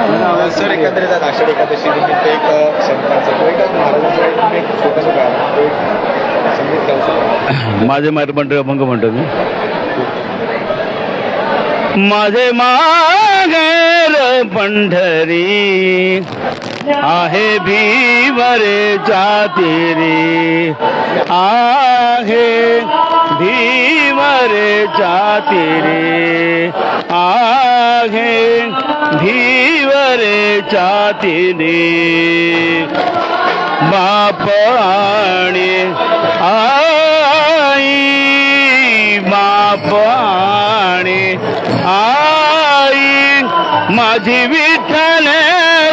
Sir एकंदरीत आषाढ एकादशी निमित्त एक अ, संतांचं किंवा एक महाराजांचं एक तुम्ही संगीत माझे मार मंडळ अभंग म्हणतो मी माझे मागेर पंढरी आहे भीवरे तेरी आहे भीवरे तेरी आहे भीवरेच्या तिरी बाप आणि आई बाप आणि आई. माझी विठ्ठल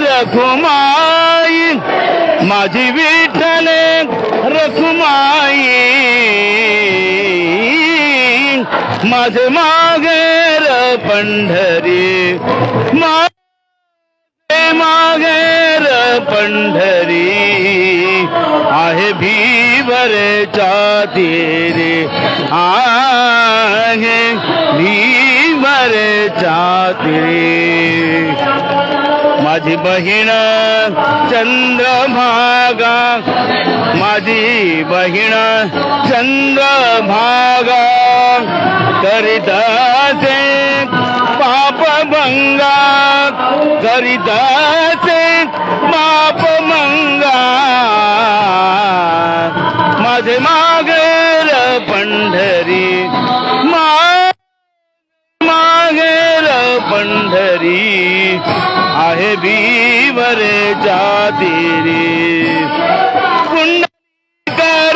रखुमाई माझी विठ्ठल रखुमाई. माझे मागेर पंढरी मा मागेर पंढरी आहे भीवरेच्या तीरे आहे भीवर तीरे माझी बहीण चंद्रभागा माझी बहीण चंद्रभागा करीताचे पाप भंगा करीताचे माप मंगा. माझे मागेल पंढरी मागेल पंढरी आहे भीवरे जातीरी. कुंड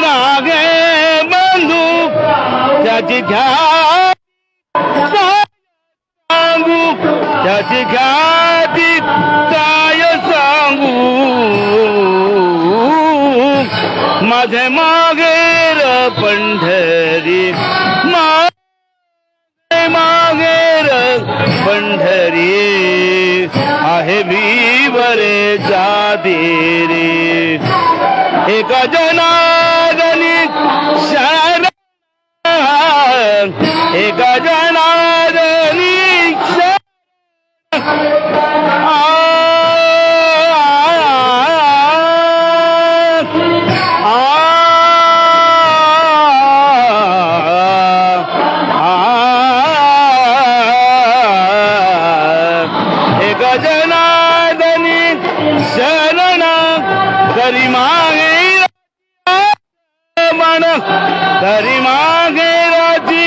रागे बंधू त्याची घ्या त्याची ख्याती काय सांगू. माझे मागेर पंढरी मागे मागेर पंढरी. आहे मी बरे जादेरे एका जनादनी शरण एका जना तरी मागे मन तरी मागे राजी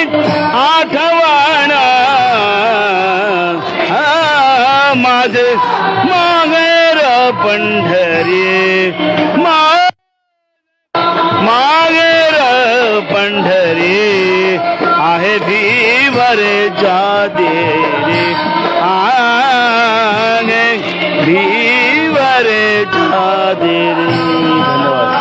आठवण. माझे माझे र पंढरी. मा र पंढरी. आहे भीवर भीवरे जादेरे आहे भी जादेरे धन्यवाद